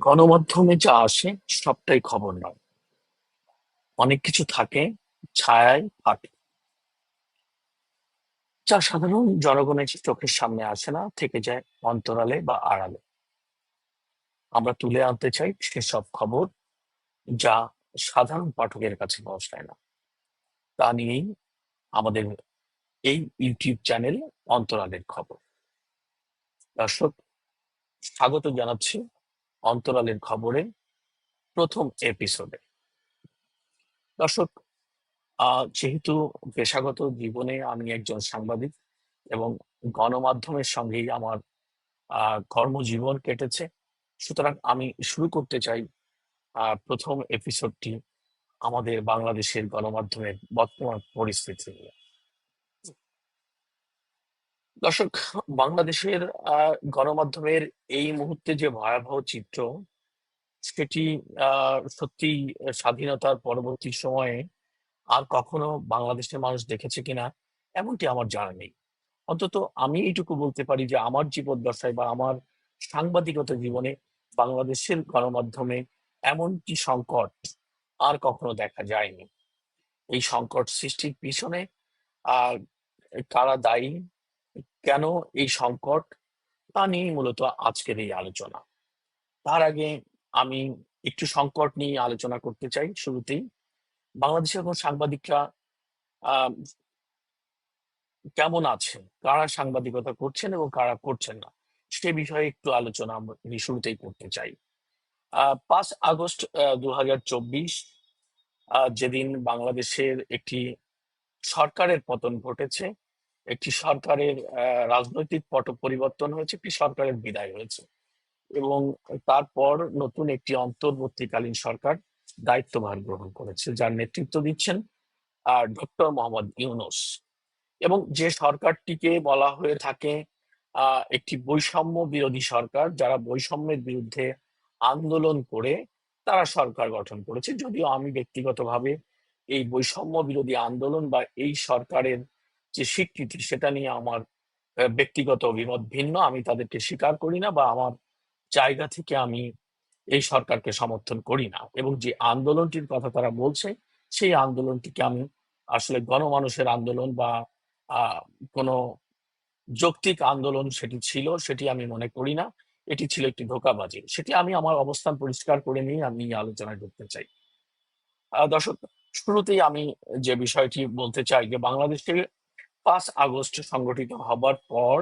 গণমাধ্যমে যা আসে সবটাই খবর নয়। অনেক কিছু থাকে, ছায়ায় ফাটে। যা সাধারণ জনগণের চোখের সামনে আসে না, থেকে যায় অন্তরালে বা আড়ালে। আমরা তুলে আনতে চাই সেসব খবর যা সাধারণ পাঠকের কাছে পৌঁছায় না। তা নিয়েই আমাদের এই ইউটিউব চ্যানেল অন্তরালের খবর। দর্শক, স্বাগত জানাচ্ছি অন্তরালের খবরে প্রথম এপিসোডে দর্শক যেহেতু পেশাগত জীবনে আমি একজন সাংবাদিক এবং গণমাধ্যমের সঙ্গেই আমার কর্মজীবন কেটেছে, সুতরাং আমি শুরু করতে চাই প্রথম এপিসোডটি আমাদের বাংলাদেশের গণমাধ্যমের বর্তমান পরিস্থিতি নিয়ে। দর্শক বাংলাদেশের আহ, গণমাধ্যমের এই মুহূর্তে যে ভয়াবহ চিত্র সেটি আহ, সত্যি স্বাধীনতার পরবর্তী সময়ে আর কখনো বাংলাদেশের মানুষ দেখেছে কিনা এমনটি আমার জানা নেই। অন্তত আমি এইটুকু বলতে পারি যে আমার জীবদ্দশায় বা আমার সাংবাদিকতা জীবনে বাংলাদেশের গণমাধ্যমে এমনটি সংকট আর কখনো দেখা যায়নি। এই সংকট সৃষ্টির পিছনে আর কারা দায়ী কেন এই সংকট? তা নিয়েই মূলত আজকের এই আলোচনা। তার আগে আমি একটু সংকট নিয়ে আলোচনা করতে চাই শুরুতেই। বাংলাদেশে এখন সাংবাদিকরা আহ, কেমন আছে? কারা সাংবাদিকতা করছেন এবং কারা করছেন না? সে বিষয়ে একটু আলোচনা আমি শুরুতেই করতে চাই। আহ, পাঁচ আগস্ট দু হাজার চব্বিশ যেদিন বাংলাদেশের একটি সরকারের পতন ঘটেছে একটি সরকারের রাজনৈতিক পট পরিবর্তন হয়েছে, একটি সরকারের বিদায় হয়েছে। এবং তারপর নতুন একটি অন্তর্বর্তীকালীন সরকার দায়িত্বভার গ্রহণ করেছে, যার নেতৃত্ব দিচ্ছেন আর ডক্টর মোহাম্মদ ইউনুস। এবং যে সরকারটিকে বলা হয়ে থাকে একটি বৈষম্য বিরোধী সরকার, যারা বৈষম্যের বিরুদ্ধে আন্দোলন করে তারা সরকার গঠন করেছে, যদিও আমি ব্যক্তিগতভাবে এই বৈষম্য বিরোধী আন্দোলন বা এই সরকারের যে স্বীকৃতি, সেটা নিয়ে আমার ব্যক্তিগত অভিমত ভিন্ন। আমি তাদেরকে স্বীকার করি না বা আমার জায়গা থেকে আমি এই সরকারকে সমর্থন করি না। এবং যে আন্দোলনটির কথা তারা বলছে, সেই আন্দোলনটিকে আমি আসলে গণমানুষের আন্দোলন বা কোনো যৌক্তিক আন্দোলন সেটি ছিল, সেটি আমি মনে করি না। এটি ছিল একটি ধোকাবাজি। সেটি আমি আমার অবস্থান পরিষ্কার করে নিয়ে আমি আলোচনায় ঢুকতে চাই। দর্শক, শুরুতেই আমি যে বিষয়টি বলতে চাই যে বাংলাদেশে পাঁচ আগস্ট সংগঠিত হবার পর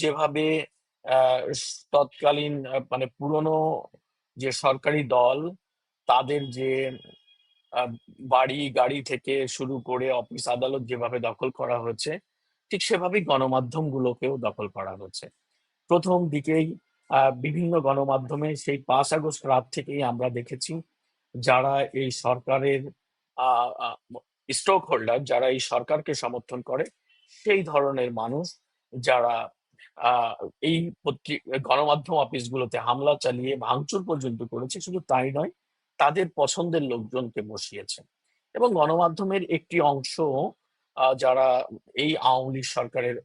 যেভাবে তৎকালীন মানে পুরনো যে সরকারি দল, তাদের যে বাড়ি গাড়ি থেকে শুরু করে অফিস আদালত যেভাবে দখল করা হয়েছে ঠিক সেভাবেই গণমাধ্যম গুলোকেও দখল করা হচ্ছে। প্রথম দিকেই বিভিন্ন গণমাধ্যমে সেই পাঁচ আগস্ট রাত থেকেই আমরা দেখেছি, যারা এই সরকারের স্টক হোল্ডার যারা এই সরকারকে সমর্থন করে, সেই ধরনের মানুষ যারা এই গণমাধ্যম অফিসগুলোতে হামলা চালিয়ে ভাঙচুর পর্যন্ত করেছে, শুধু তাই নয়, তাদের পছন্দের লোকজনকে বসিয়েছে। এবং গণমাধ্যমের একটি অংশ যারা এই আওয়ামী লীগ সরকারের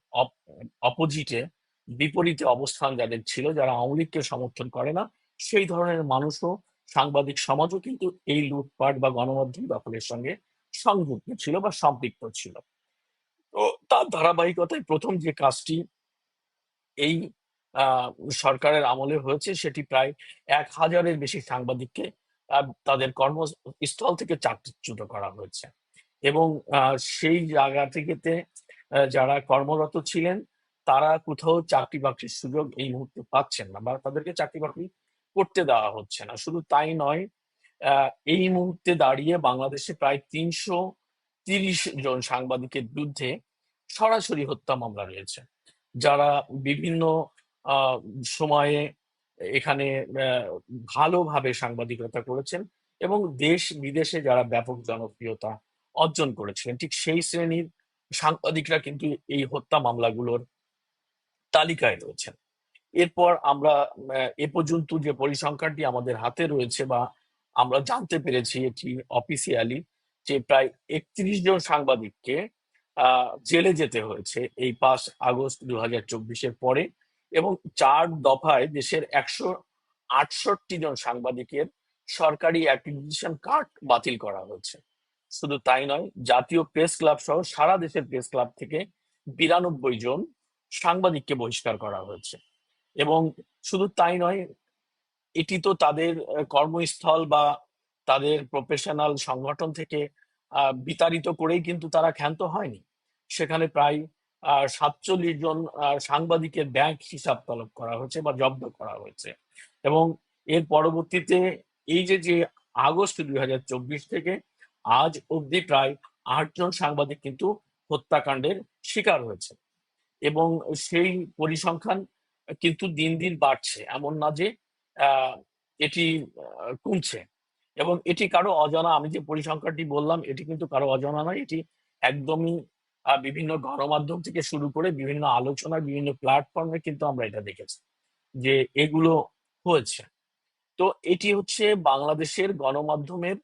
অপোজিটে বিপরীতে অবস্থান যাদের ছিল, যারা আওয়ামী লীগকে সমর্থন করে না, সেই ধরনের মানুষও সাংবাদিক সমাজও কিন্তু এই লুটপাট বা গণমাধ্যম দখলের সঙ্গে সংযুক্ত ছিল বা সম্পৃক্ত ছিল। তো তার ধারাবাহিকতায় প্রথম যে কাজটি এই সরকারের আমলে হয়েছে সেটি প্রায় এক হাজারের বেশি সাংবাদিককে তাদের কর্মস্থল থেকে চাকরিচ্যুত করা হয়েছে। এবং সেই জায়গা থেকেতে যারা কর্মরত ছিলেন, তারা কোথাও চাকরি বাকরির সুযোগ এই মুহূর্তে পাচ্ছেন না বা তাদেরকে চাকরি বাকরি করতে দেওয়া হচ্ছে না। শুধু তাই নয় এই মুহূর্তে দাঁড়িয়ে বাংলাদেশে প্রায় তিনশো তিরিশ জন সাংবাদিকের বিরুদ্ধে সরাসরি হত্যা মামলা রয়েছে। যারা বিভিন্ন সময়ে এখানে ভালোভাবে সাংবাদিকতা করেছেন এবং দেশ বিদেশে যারা ব্যাপক জনপ্রিয়তা অর্জন করেছিলেন, ঠিক সেই শ্রেণির সাংবাদিকরা কিন্তু এই হত্যা মামলাগুলোর তালিকায় রয়েছেন। এরপর আমরা এ পর্যন্ত যে পরিসংখ্যানটি আমাদের হাতে রয়েছে বা আমরা জানতে পেরেছি এটি অফিসিয়ালি যে প্রায় একত্রিশ জন সাংবাদিককে জেলে যেতে হয়েছে এই পাঁচ আগস্ট দু হাজার চব্বিশের পরে এবং চার দফায় দেশের একশো আটষট্টি জন সাংবাদিকের সরকারি অ্যাক্রিডিটেশন কার্ড বাতিল করা হয়েছে। শুধু তাই নয়, জাতীয় প্রেস ক্লাব সহ সারা দেশের প্রেস ক্লাব থেকে বিরানব্বই জন সাংবাদিককে বহিষ্কার করা হয়েছে। এবং শুধু তাই নয় এটি তো তাদের কর্মস্থল বা তাদের প্রফেশনাল সংগঠন থেকে বিতাড়িত করেই কিন্তু তারা ক্ষান্ত হয়নি। সেখানে প্রায় সাতচল্লিশ জন সাংবাদিকের ব্যাংক হিসাব তলব করা হয়েছে বা জব্দ করা হয়েছে। এবং এর পরবর্তীতে এই যে যে আগস্ট দুই হাজার চব্বিশ থেকে আজ অবধি প্রায় আটজন সাংবাদিক কিন্তু হত্যাকাণ্ডের শিকার হয়েছে। এবং সেই পরিসংখ্যান কিন্তু দিন দিন বাড়ছে। এমন না যে এটি কমছে। এবং এটি কারও অজানা, আমি যে পরিসংখ্যানটি বললাম, এটি কিন্তু কারও অজানা নয়। এটি একদমই বিভিন্ন গণমাধ্যম থেকে শুরু করে বিভিন্ন আলোচনা বিভিন্ন প্ল্যাটফর্মে কিন্তু আমরা এটা দেখেছি যে এগুলো হয়েছে। তো এটি হচ্ছে বাংলাদেশের গণমাধ্যমের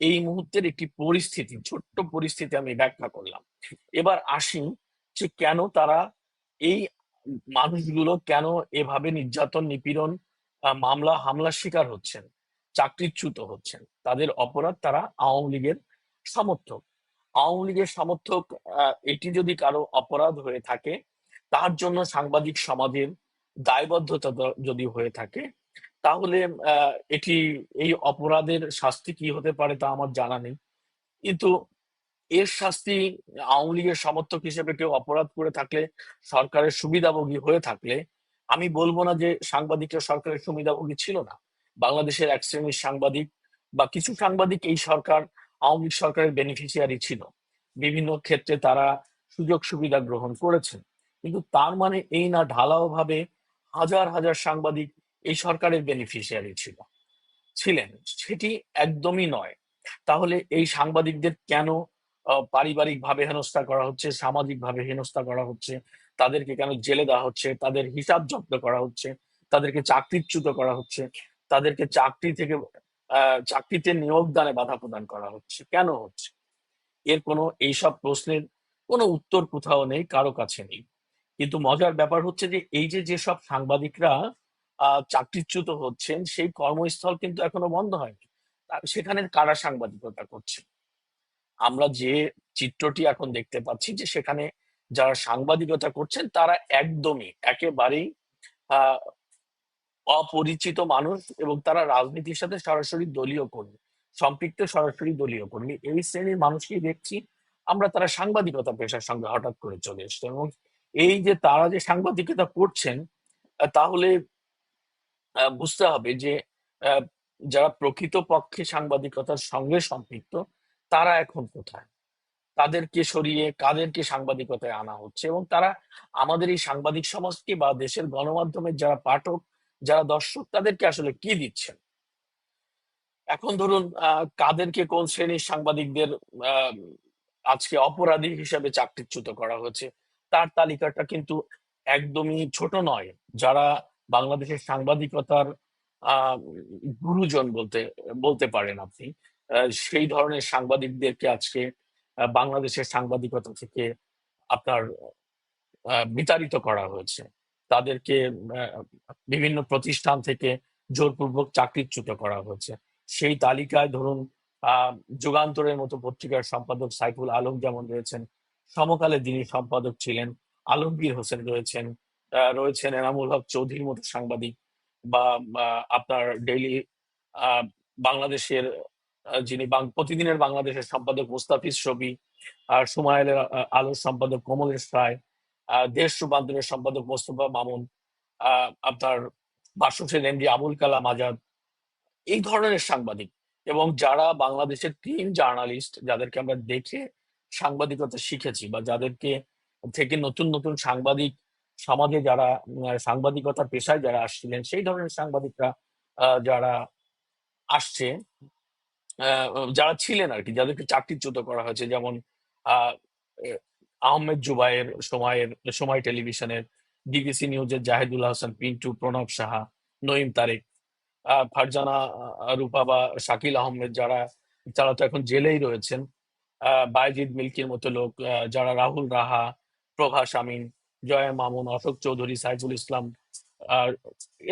এই মুহূর্তের একটি পরিস্থিতি, ছোট্ট পরিস্থিতি আমি ব্যাখ্যা করলাম। এবার আসি যে কেন তারা এই মানুষগুলো কেন এভাবে নির্যাতন, নিপীড়ন মামলা, হামলার শিকার হচ্ছেন, চাকরিচ্যুত হচ্ছেন। তাদের অপরাধ তারা আওয়ামী লীগের সমর্থক। আওয়ামী লীগের সমর্থক এটি যদি কারও অপরাধ হয়ে থাকে, তার জন্য সাংবাদিক সমাজের দায়বদ্ধতা যদি হয়ে থাকে, তাহলে এটি, এই অপরাধের শাস্তি কি হতে পারে তা আমার জানা নেই। কিন্তু এর শাস্তি আওয়ামী লীগের সমর্থক হিসেবে কেউ অপরাধ করে থাকলে, সরকারের সুবিধাভোগী হয়ে থাকলে আমি বলব না যে সাংবাদিকরা সরকারের সুবিধাভোগী ছিল না। বাংলাদেশের এক শ্রেণির সাংবাদিক বা কিছু সাংবাদিক এই সরকার, আওয়ামী লীগ সরকারের বেনিফিশিয়ারি ছিল। বিভিন্ন ক্ষেত্রে তারা সুযোগ সুবিধা গ্রহণ করেছেন। কিন্তু তার মানে এই না ঢালাও ভাবে হাজার হাজার সাংবাদিক এই সরকারের বেনিফিশিয়ারি ছিল। ছিলেন, সেটি একদমই নয়। তাহলে এই সাংবাদিকদের কেন পারিবারিক ভাবে হেনস্থা করা হচ্ছে সামাজিক ভাবে হেনস্থা করা হচ্ছে? তাদেরকে কেন জেলে দেওয়া হচ্ছে? তাদের হিসাব জব্দ করা হচ্ছে। তাদেরকে চাকরিচ্যুত করা হচ্ছে। তাদেরকে চাকরি থেকে চাকরিতে নিয়োগদানে বাধা প্রদান করা হচ্ছে। কেন হচ্ছে? এর কোনো এইসব প্রশ্নের কোনো উত্তর কোথাও নেই, কারও কাছে নেই। কিন্তু মজার ব্যাপার হচ্ছে যে, এই যে যেসব সাংবাদিকরা চাকরিচ্যুত হচ্ছেন, সেই কর্মস্থল কিন্তু এখনও বন্ধ হয়নি। সেখানে কারা সাংবাদিকতা করছে? আমরা যে চিত্রটি এখন দেখতে পাচ্ছি যে, সেখানে যারা সাংবাদিকতা করছেন, তারা একদমই একেবারেই অপরিচিত মানুষ এবং তারা রাজনীতির সাথে সরাসরি দলীয় কর্মী, সম্পৃক্ত সরাসরি দলীয় কর্মী। এই শ্রেণির মানুষকেই দেখছি আমরা তারা সাংবাদিকতা পেশার সঙ্গে হঠাৎ করে চলে এসছে এবং এই যে তারা যে সাংবাদিকতা করছেন তাহলে বুঝতে হবে যে যারা প্রকৃত পক্ষে সাংবাদিকতার সঙ্গে সম্পৃক্ত, তারা এখন কোথায়? তাদেরকে সরিয়ে কাদেরকে সাংবাদিকতায় আনা হচ্ছে এবং তারা আমাদের এই সাংবাদিক সমাজকে বা দেশের গণমাধ্যমের যারা পাঠক, যারা দর্শক, তাদেরকে আসলে কি দিচ্ছেন? এখন ধরুন কাদেরকে কোন শ্রেণির সাংবাদিকদের আজকে অপরাধী হিসেবে চাকরিচ্যুত করা হয়েছে, তার তালিকাটা কিন্তু একদমই ছোট নয়। যারা বাংলাদেশের সাংবাদিকতার গুরুজন বলতে বলতে পারেন আপনি সেই ধরনের সাংবাদিকদেরকে আজকে বাংলাদেশের সাংবাদিকতা থেকে আপনার বিতাড়িত করা হয়েছে। তাদেরকে বিভিন্ন প্রতিষ্ঠান থেকে জোরপূর্বক চাকরিচ্যুত করা হয়েছে। সেই তালিকায় ধরুন যুগান্তরের মতো পত্রিকার সম্পাদক সাইফুল আলম যেমন রয়েছেন, সমকালে যিনি সম্পাদক ছিলেন, আলমগীর হোসেন রয়েছেন রয়েছেন এনামুল হক চৌধুরীর মতো সাংবাদিক, বা আপনার ডেইলি বাংলাদেশের যিনি প্রতিদিনের বাংলাদেশের সম্পাদক মুস্তাফিজ ছবি আর সুমাইলের আলোর সম্পাদক কমলেশ রায় দেশ রূপান্তরের সম্পাদক মোস্তফা মামুন আপনার বাসুসেন এমডি আবুল কালাম আজাদ এই ধরনের সাংবাদিক। এবং যারা বাংলাদেশের তিন জার্নালিস্ট যাদেরকে আমরা দেখে সাংবাদিকতা শিখেছি বা যাদেরকে থেকে নতুন নতুন সাংবাদিক সমাজে যারা উম, সাংবাদিকতা পেশায় যারা আসছিলেন সেই ধরনের সাংবাদিকরা যারা আসছে যারা ছিলেন আর কি যাদেরকে চাকরিচ্যুত করা হয়েছে, যেমন আহমেদ জুবাইর সময়ের, সময় টেলিভিশনের ডিবিসি নিউজের জাহেদুল হাসান, পিন্টু, প্রণব সাহা, নঈম তারেক ফারজানা রূপা বা শাকিল আহমেদ যারা যারা তো এখন জেলেই রয়েছেন। বাইজিদ মিল্কির মতো লোক যারা রাহুল রাহা প্রভা আমিন, জয়া মামুন, অশোক চৌধুরী, সাইফুল ইসলাম, আর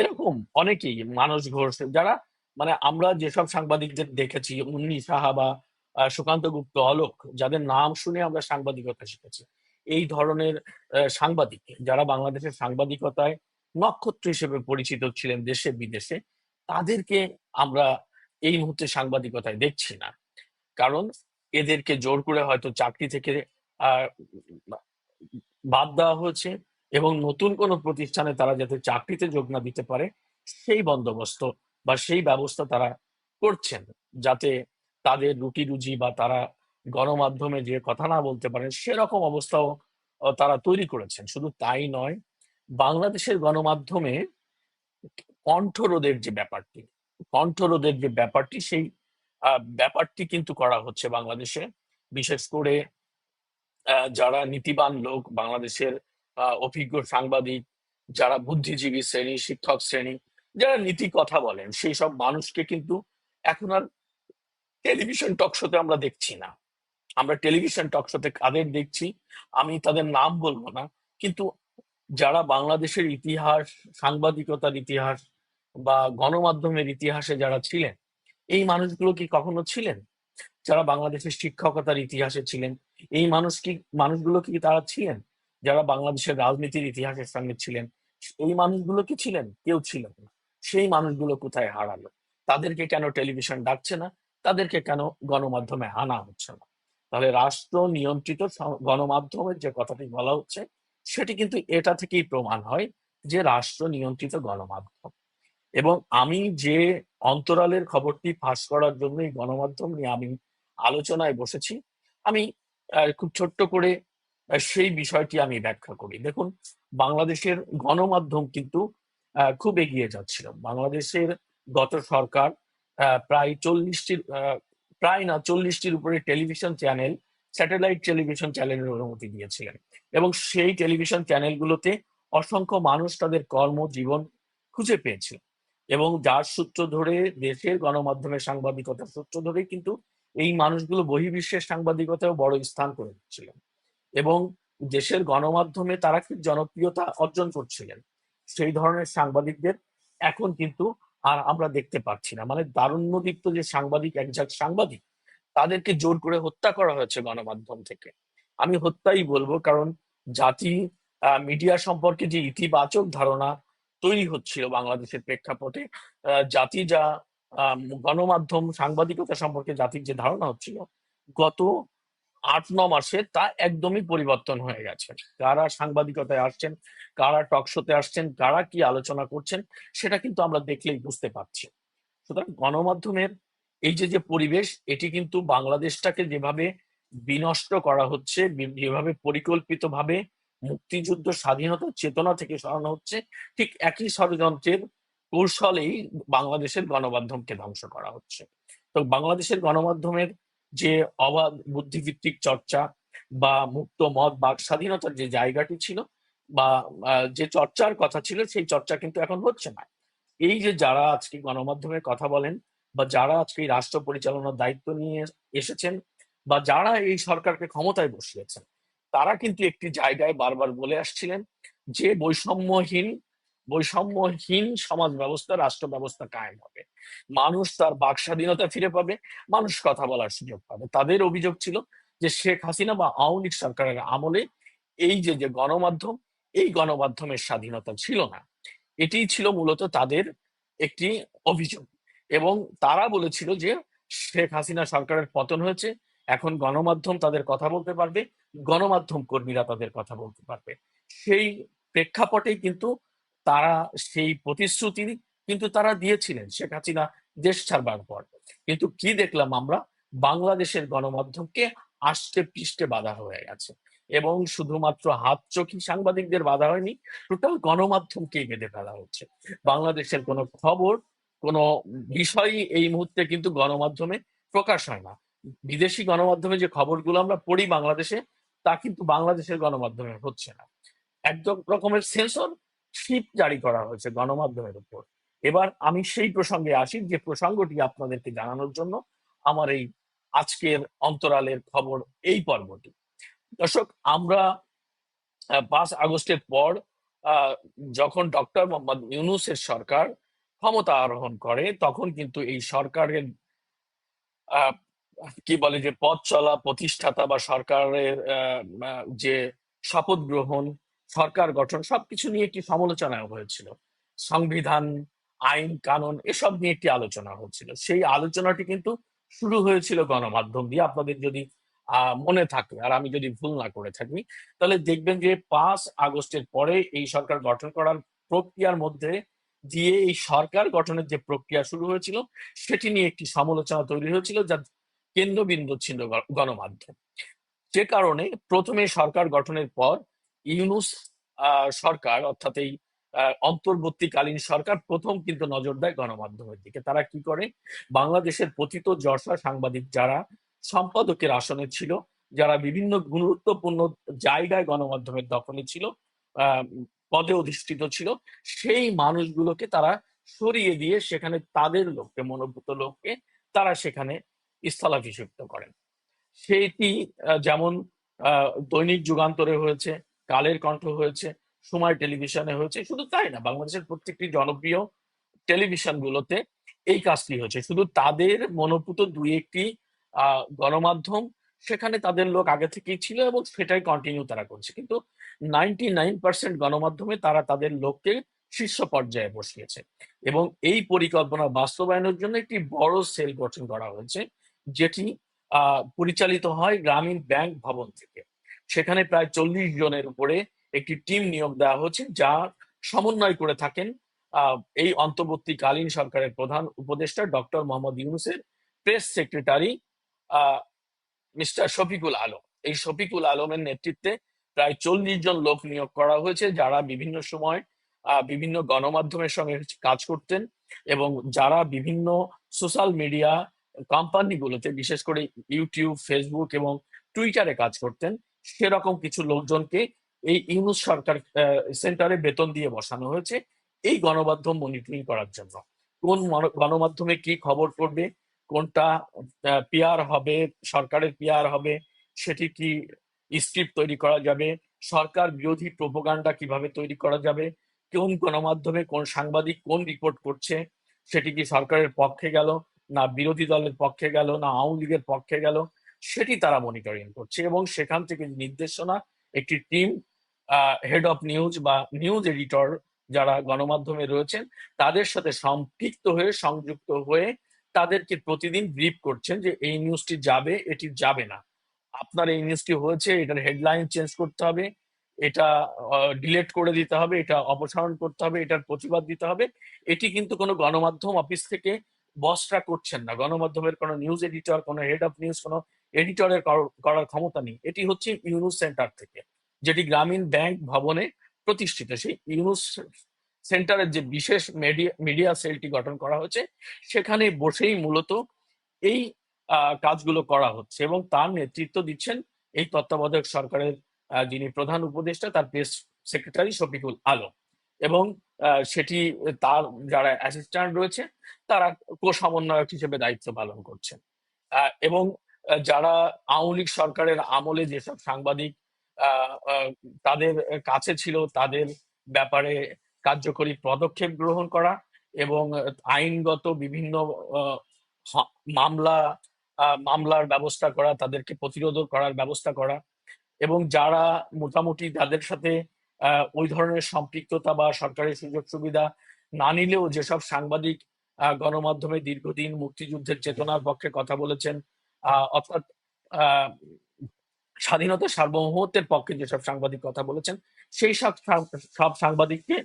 এরকম অনেকেই, মানস ঘোষ, যারা মানে আমরা যেসব সাংবাদিকদের দেখেছি উন্নি সাহা বা আহ, সুকান্ত গুপ্ত অলোক যাদের নাম শুনে আমরা সাংবাদিকতা শিখেছি। এই ধরনের সাংবাদিক যারা বাংলাদেশের সাংবাদিকতায় নক্ষত্র হিসেবে পরিচিত ছিলেন দেশে বিদেশে তাদেরকে আমরা এই মুহূর্তে সাংবাদিকতায় দেখছি না। কারণ এদেরকে জোর করে হয়তো চাকরি থেকে বাদ দেওয়া হয়েছে এবং নতুন কোনো প্রতিষ্ঠানে তারা যাতে চাকরিতে যোগ না দিতে পারে সেই বন্দোবস্ত বা সেই ব্যবস্থা তারা করছেন যাতে তাদের রুটি রুজি বা তারা গণমাধ্যমে যে কথা না বলতে পারেন সেরকম অবস্থাও তারা তৈরি করেছেন। শুধু তাই নয়, বাংলাদেশের গণমাধ্যমে কণ্ঠরোধের যে ব্যাপারটি, কণ্ঠরোধের যে ব্যাপারটি সেই ব্যাপারটি কিন্তু করা হচ্ছে বাংলাদেশে। বিশেষ করে যারা নীতিবান লোক, বাংলাদেশের অভিজ্ঞ সাংবাদিক, যারা বুদ্ধিজীবী শ্রেণি, শিক্ষক শ্রেণি যারা নীতি কথা বলেন, সেই সব মানুষকে কিন্তু এখন আর টেলিভিশন টক শোতে আমরা দেখছি না। আমরা টেলিভিশন টক শোতে কাদের দেখছি, আমি তাদের নাম বলব না। কিন্তু যারা বাংলাদেশের ইতিহাস, সাংবাদিকতার ইতিহাস বা গণমাধ্যমের ইতিহাসে যারা ছিলেন, এই মানুষগুলো কি কখনো ছিলেন? যারা বাংলাদেশের শিক্ষকতার ইতিহাসে ছিলেন, এই মানুষ কি, মানুষগুলো কি তারা ছিলেন? যারা বাংলাদেশের রাজনীতির ইতিহাসের সঙ্গে ছিলেন, এই মানুষগুলো কি ছিলেন? কেউ ছিলেন না। সেই মানুষগুলো কোথায় হারালো? তাদেরকে কেন টেলিভিশন ডাকছে না? তাদেরকে কেন গণমাধ্যমে আনা হচ্ছে না? তাহলে রাষ্ট্র নিয়ন্ত্রিত গণমাধ্যমের যে কথাটি বলা হচ্ছে, সেটি কিন্তু এটা থেকেই প্রমাণ হয় যে রাষ্ট্র নিয়ন্ত্রিত গণমাধ্যম। এবং আমি যে অন্তরালের খবরটি ফাঁস করার জন্যই গণমাধ্যম নিয়ে আমি আলোচনায় বসেছি, আমি খুব ছোট্ট করে সেই বিষয়টি আমি ব্যাখ্যা করি। দেখুন, বাংলাদেশের গণমাধ্যম কিন্তু খুব এগিয়ে যাচ্ছিল বাংলাদেশের গত সরকার প্রায় চল্লিশটির প্রায় না, চল্লিশটির উপরে টেলিভিশন চ্যানেল, স্যাটেলাইট টেলিভিশন চ্যানেলের অনুমতি দিয়েছিলেন। এবং সেই টেলিভিশন চ্যানেলগুলোতে অসংখ্য মানুষ তাদের কর্মজীবন খুঁজে পেয়েছিল। এবং যার সূত্র ধরে, দেশের গণমাধ্যমের সাংবাদিকতার সূত্র ধরে কিন্তু এই মানুষগুলো বহির্বিশ্বের সাংবাদিকতাও বড় স্থান করে নিচ্ছিলেন এবং দেশের গণমাধ্যমে তারা খুব জনপ্রিয়তা অর্জন করছিলেন। সেই ধরনের সাংবাদিকদের এখন কিন্তু আর আমরা দেখতে পাচ্ছি না। মানে দারুণ্যদীপ্ত যে সাংবাদিক একজাক সাংবাদিক, তাদেরকে জোর করে হত্যা করা হয়েছে গণমাধ্যম থেকে। আমি হত্যাই বলব কারণ জাতি মিডিয়া সম্পর্কে যে ইতিবাচক ধারণা তৈরি হচ্ছিল বাংলাদেশের প্রেক্ষাপটে জাতি যা গণমাধ্যম সাংবাদিকতা সম্পর্কে জাতির যে ধারণা হচ্ছিল, গত আট ন মাসে তা একদমই পরিবর্তন হয়ে গেছে। কারা সাংবাদিকতায় আসছেন, কারা টক শোতে আসছেন, কারা কি আলোচনা করছেন, সেটা কিন্তু আমরা দেখলেই বুঝতে পারছি। সুতরাং গণমাধ্যমের এই যে যে পরিবেশ, এটি কিন্তু বাংলাদেশটাকে যেভাবে বিনষ্ট করা হচ্ছে যেভাবে পরিকল্পিতভাবে মুক্তিযুদ্ধ স্বাধীনতা চেতনা থেকে সরানো হচ্ছে, ঠিক একই ষড়যন্ত্রের কৌশলেই বাংলাদেশের গণমাধ্যমকে ধ্বংস করা হচ্ছে। তো বাংলাদেশের গণমাধ্যমের যে অবাধ বুদ্ধিভিত্তিক চর্চা বা মুক্ত মত বাক স্বাধীনতার যে জায়গাটি ছিল বা যে চর্চার কথা ছিল, সেই চর্চা কিন্তু এখন হচ্ছে না। এই যে যারা আজকে গণমাধ্যমে কথা বলেন বা যারা আজকে রাষ্ট্র পরিচালনার দায়িত্ব নিয়ে এসেছেন বা যারা এই সরকারকে ক্ষমতায় বসিয়েছেন, তারা কিন্তু একটি জায়গায় বারবার বলে আসছিলেন যে বৈষম্যহীন বৈষম্যহীন সমাজ ব্যবস্থা, রাষ্ট্র ব্যবস্থা কায়েম হবে। মানুষ তার বাক স্বাধীনতা ফিরে পাবে, মানুষ কথা বলার সুযোগ পাবে। তাদের অভিযোগ ছিল যে শেখ হাসিনা বা আওয়ামী লীগ সরকারের আমলে এই যে যে গণমাধ্যম, এই গণমাধ্যমের স্বাধীনতা ছিল না। এটিই ছিল মূলত তাদের একটি অভিযোগ। এবং তারা বলেছিল যে শেখ হাসিনা সরকারের পতন হয়েছে, এখন গণমাধ্যম তাদের কথা বলতে পারবে, গণমাধ্যম কর্মীরা তাদের কথা বলতে পারবে। সেই প্রেক্ষাপটেই কিন্তু তারা সেই প্রতিশ্রুতি কিন্তু তারা দিয়েছিলেন শেখ হাসিনা দেশ ছাড়বার পর। কিন্তু কি দেখলাম আমরা? বাংলাদেশের গণমাধ্যমকে আষ্টে পৃষ্ঠে বাধা হয়ে গেছে। এবং শুধুমাত্র হাত, চোখি সাংবাদিকদের বাধা হয়নি, টোটাল গণমাধ্যমকেই বেঁধে ফেলা হচ্ছে। বাংলাদেশের কোনো খবর, কোনো বিষয়ই এই মুহূর্তে কিন্তু গণমাধ্যমে প্রকাশ হয় না। বিদেশি গণমাধ্যমে যে খবরগুলো আমরা পড়ি বাংলাদেশে, তা কিন্তু বাংলাদেশের গণমাধ্যমে হচ্ছে না। একদম রকমের সেন্সর শিপ জারি করা হয়েছে গণমাধ্যমের উপর। এবার আমি সেই প্রসঙ্গে আসি, যে প্রসঙ্গটি আপনাদেরকে জানানোর জন্য আমার এই আজকের অন্তরালের খবর এই পর্বটি। দর্শক, আমরা পাঁচ আগস্টের পর যখন ডক্টর মোহাম্মদ ইউনুসের সরকার ক্ষমতা আরোহণ করে, তখন কিন্তু এই সরকারের কি বলে যে পথ চলা, প্রতিষ্ঠাতা বা সরকারের যে শপথ গ্রহণ সরকার গঠন, সবকিছু নিয়ে একটি সমালোচনা হয়েছিল। সংবিধান, আইন, কানুন, এসব নিয়ে একটি আলোচনা হচ্ছিল। সেই আলোচনাটি কিন্তু শুরু হয়েছিল গণমাধ্যম দিয়ে। আপনাদের যদি মনে থাকে, আর আমি যদি ভুল না করে থাকি, তাহলে দেখবেন যে পাঁচ আগস্টের পরে এই সরকার গঠন করার প্রক্রিয়ার মধ্যে দিয়ে এই সরকার গঠনের যে প্রক্রিয়া শুরু হয়েছিল, সেটি নিয়ে একটি সমালোচনা তৈরি হয়েছিল যার কেন্দ্রবিন্দু ছিল গণমাধ্যম। যে কারণে প্রথমে সরকার গঠনের পর ইউনুস সরকার, অর্থাৎ এই অন্তর্বর্তীকালীন সরকার প্রথম কিন্তু নজর দেয় গণমাধ্যমের দিকে। তারা কি করে? বাংলাদেশের পতিত যশা সাংবাদিক যারা, সম্পাদকের আসনে ছিল, যারা বিভিন্ন গুরুত্বপূর্ণ জায়গায় গণমাধ্যমের দখলে ছিল পদে অধিষ্ঠিত ছিল, সেই মানুষগুলোকে তারা সরিয়ে দিয়ে সেখানে তাদের লোককে, মনোভূত লোককে তারা সেখানে স্থলাভিষিক্ত করেন। সেটি যেমন দৈনিক যুগান্তরে হয়েছে কালের কণ্ঠ হয়েছে, সময় টেলিভিশনে হয়েছে, শুধু তাই না, বাংলাদেশের প্রত্যেকটি জনপ্রিয় টেলিভিশন গুলোতে এই কাজটি হয়েছে। শুধু তাদের মনোপুত দুই একটি গণমাধ্যম, সেখানে তাদের লোক আগে থেকেই ছিল এবং সেটাই কন্টিনিউ তারা করছে। কিন্তু নাইনটি নাইন পার্সেন্ট গণমাধ্যমে তারা তাদের লোককে শীর্ষ পর্যায়ে বসিয়েছে এবং এই পরিকল্পনা বাস্তবায়নের জন্য একটি বড় সেল গঠন করা হয়েছে, যেটি পরিচালিত হয় গ্রামীণ ব্যাংক ভবন থেকে। সেখানে প্রায় চল্লিশ জনের উপরে একটি টিম নিয়োগ দেওয়া হচ্ছে যা সমন্বয় করে থাকেন এই অন্তর্বর্তীকালীন সরকারের প্রধান উপদেষ্টা ডক্টর মোহাম্মদ ইউনুসের press secretary mister Shafiqul Alam. এই শফিকুল আলমের নেতৃত্বে প্রায় চল্লিশ জন লোক নিয়োগ করা হয়েছে, যারা বিভিন্ন সময় বিভিন্ন গণমাধ্যমের সঙ্গে কাজ করতেন এবং যারা বিভিন্ন সোশ্যাল মিডিয়া কোম্পানিগুলোতে, বিশেষ করে ইউটিউব, ফেসবুক এবং টুইটারে কাজ করতেন। সেরকম কিছু লোকজনকে এই ইউনুস সরকার সেন্টারে বেতন দিয়ে বসানো হয়েছে। এই গণমাধ্যম মনিটরিং করার জন্য। কোন গণমাধ্যমে কি খবর করবে কোনটা পিআর হবে, সরকারের পিআর হবে, সেটি কি স্ক্রিপ্ট তৈরি করা যাবে? সরকার বিরোধী প্রোপাগান্ডা কীভাবে তৈরি করা যাবে? কোন গণমাধ্যমে কোন সাংবাদিক কোন রিপোর্ট করছে? সেটি কি সরকারের পক্ষে গেল, না বিরোধী দলের পক্ষে গেল, না আওয়ামী লীগের পক্ষে গেল? সেটি তারা মনিটরিং করছে এবং সেখান থেকে নির্দেশনা, একটি টিম হেড অফ নিউজ বা নিউজ এডিটর যারা গণমাধ্যমে রয়েছেন, তাদের সাথে সম্পৃক্ত হয়ে, সংযুক্ত হয়ে তাদেরকে প্রতিদিন ব্রিফ করছেন যে এই নিউজটি যাবে, এটি যাবে না। আপনার এই নিউজটি হয়েছে, এটার হেডলাইন চেঞ্জ করতে হবে, এটা ডিলেট করে দিতে হবে, এটা অপসারণ করতে হবে, এটার প্রতিবাদ দিতে হবে। এটি কিন্তু কোনো গণমাধ্যম অফিস থেকে বসরা করছেন না। গণমাধ্যমের কোনো নিউজ এডিটর কোনো হেড অফ নিউজ কোনো এডিটরের করার ক্ষমতা নেই। এটি হচ্ছে ইউনুস সেন্টার থেকে, যেটি গ্রামীণ ব্যাংক ভবনে প্রতিষ্ঠিত। সেই ইউনুস সেন্টারের যে বিশেষ মিডিয়া মিডিয়া সেলটি গঠন করা হয়েছে, সেখানে বসেই মূলত এই কাজগুলো করা হচ্ছে এবং তার নেতৃত্ব দিচ্ছেন এই তত্ত্বাবধায়ক সরকারের যিনি প্রধান উপদেষ্টা, তার প্রেস সেক্রেটারি শফিকুল আলম এবং সেটি তার যারা অ্যাসিস্ট্যান্ট রয়েছে, তারা কো-সমন্বয়ক হিসেবে দায়িত্ব পালন করছেন। এবং যারা আওয়ামী লীগ সরকারের আমলে যেসব সাংবাদিক তাদের কাছে ছিল তাদের ব্যাপারে কার্যকরী পদক্ষেপ গ্রহণ করা এবং আইনগত বিভিন্ন মামলা মামলার ব্যবস্থা করা, তাদেরকে প্রতিরোধ করার ব্যবস্থা করা এবং যারা মোটামুটি যাদের সাথে ওই ধরনের সম্পৃক্ততা বা সরকারি সুযোগ সুবিধা না নিলেও যেসব সাংবাদিক গণমাধ্যমে দীর্ঘদিন মুক্তিযুদ্ধের চেতনার পক্ষে কথা বলেছেন অর্থাৎ স্বাধীনতা সার্বভৌমত্বের পক্ষে যেসব সাংবাদিক কথা বলেছেন, সেই সব সব সাংবাদিককে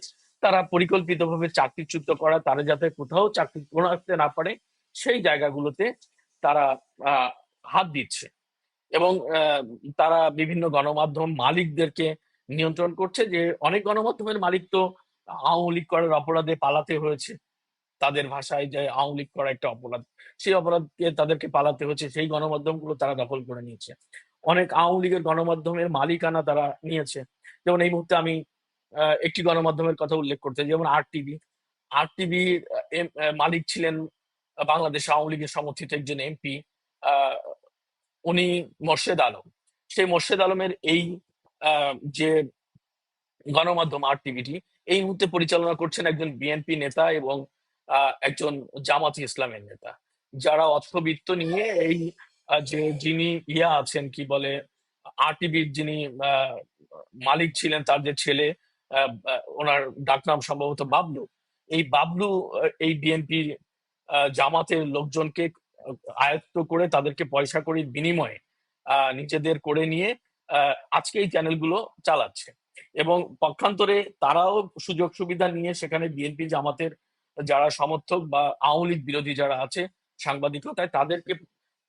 তারা পরিকল্পিতভাবে চাকরিচ্যুত করা, তারা যাতে কোথাও চাকরি করতে না পারে, সেই জায়গাগুলোতে তারা হাত দিচ্ছে। এবং তারা বিভিন্ন গণমাধ্যম মালিকদেরকে নিয়ন্ত্রণ করছে যে, অনেক গণমাধ্যমের মালিক তো আওয়ামী লীগ করার অপরাধে পালাতে হয়েছে। তাদের ভাষায় যে আওয়ামী লীগ করা একটা অপরাধ, সেই অপরাধকে তাদেরকে পালাতে হচ্ছে, সেই গণমাধ্যমগুলো তারা দখল করে নিয়েছে। অনেক আওয়ামী লীগের গণমাধ্যমের মালিকানা তারা নিয়েছে। যেমন এই মুহূর্তে আমি একটি গণমাধ্যমের কথা উল্লেখ করতে যেমন আর টিভি আর টিভি মালিক ছিলেন বাংলাদেশ আওয়ামী লীগের সমর্থিত একজন এমপি উনি মোর্শেদ আলম। সেই মোর্শেদ আলমের এই যে গণমাধ্যম আর টিভিটি এই মুহূর্তে পরিচালনা করছেন একজন বিএনপি নেতা এবং একজন জামাত ইসলামের নেতা। যারা অর্থবিত্ত নিয়ে এই যে যিনি ইয়া আছেন, কি বলে আর টিভির যিনি মালিক ছিলেন তার যে ছেলে ওনার ডাকনাম সম্ভবত বাবলু। এই বাবলু এই বিএনপি জামাতের লোকজনকে আয়ত্ত করে তাদেরকে পয়সা করির বিনিময়ে নিজেদের করে নিয়ে আজকে এই চ্যানেলগুলো চালাচ্ছে। এবং পক্ষান্তরে তারাও সুযোগ সুবিধা নিয়ে সেখানে বিএনপি জামাতের যারা সমর্থক বা আওয়ামী লীগ বিরোধী যারা আছে সাংবাদিকতায় তাদেরকে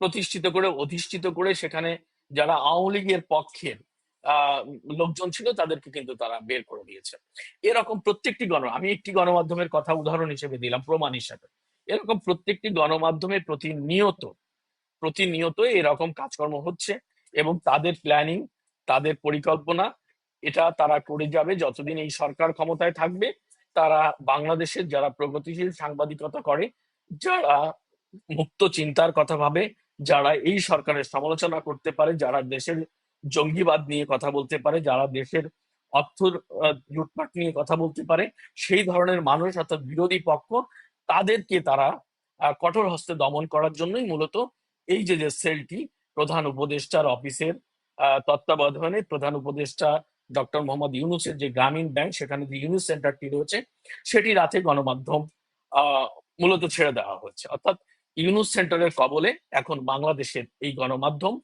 প্রতিষ্ঠিত করে, অধিষ্ঠিত করে সেখানে যারা আওয়ামী লীগের পক্ষের লোকজন ছিল তাদেরকে কিন্তু তারা বের করে দিয়েছে। এরকম প্রত্যেকটি গণ, আমি একটি গণমাধ্যমের কথা উদাহরণ হিসেবে দিলাম, প্রমাণ হিসাবে। এরকম প্রত্যেকটি গণমাধ্যমে প্রতিনিয়ত প্রতিনিয়ত এরকম কাজকর্ম হচ্ছে এবং তাদের প্ল্যানিং তাদের পরিকল্পনা, এটা তারা করে যাবে যতদিন এই সরকার ক্ষমতায় থাকবে। তারা বাংলাদেশের যারা প্রগতিশীল সাংবাদিকতা করে, যারা মুক্ত চিন্তার কথা ভাবে, যারা এই সরকারের সমালোচনা করতে পারে, যারা দেশের জঙ্গিবাদ নিয়ে কথা বলতে পারে, যারা দেশের অর্থ লুটপাট নিয়ে কথা বলতে পারে, সেই ধরনের মানুষ অর্থাৎ বিরোধী পক্ষ, তাদেরকে তারা কঠোর হস্তে দমন করার জন্যই মূলত এই যে যে সেলটি, প্রধান উপদেষ্টার অফিসের তত্ত্বাবধানে প্রধান উপদেষ্টা ডক্টর মোহাম্মদ ইউনুসের যে গ্রামীণ ব্যাংক, সেখানে যে ইউনুস সেন্টারটি রয়েছে, সেটি রাতে গণমাধ্যম মূলত ছেড়ে দেওয়া হয়েছে। অর্থাৎ ইউনুস সেন্টারের কবলে এখন বাংলাদেশের এই গণমাধ্যম।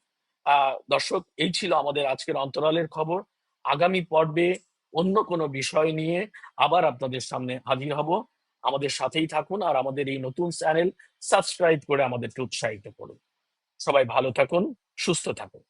দর্শক, এই ছিল আমাদের আজকের অন্তরালের খবর। আগামী পর্বে অন্য কোনো বিষয় নিয়ে আবার আপনাদের সামনে হাজির হব। আমাদের সাথেই থাকুন আর আমাদের এই নতুন চ্যানেল সাবস্ক্রাইব করে আমাদেরকে উৎসাহিত করুন। সবাই ভালো থাকুন, সুস্থ থাকুন।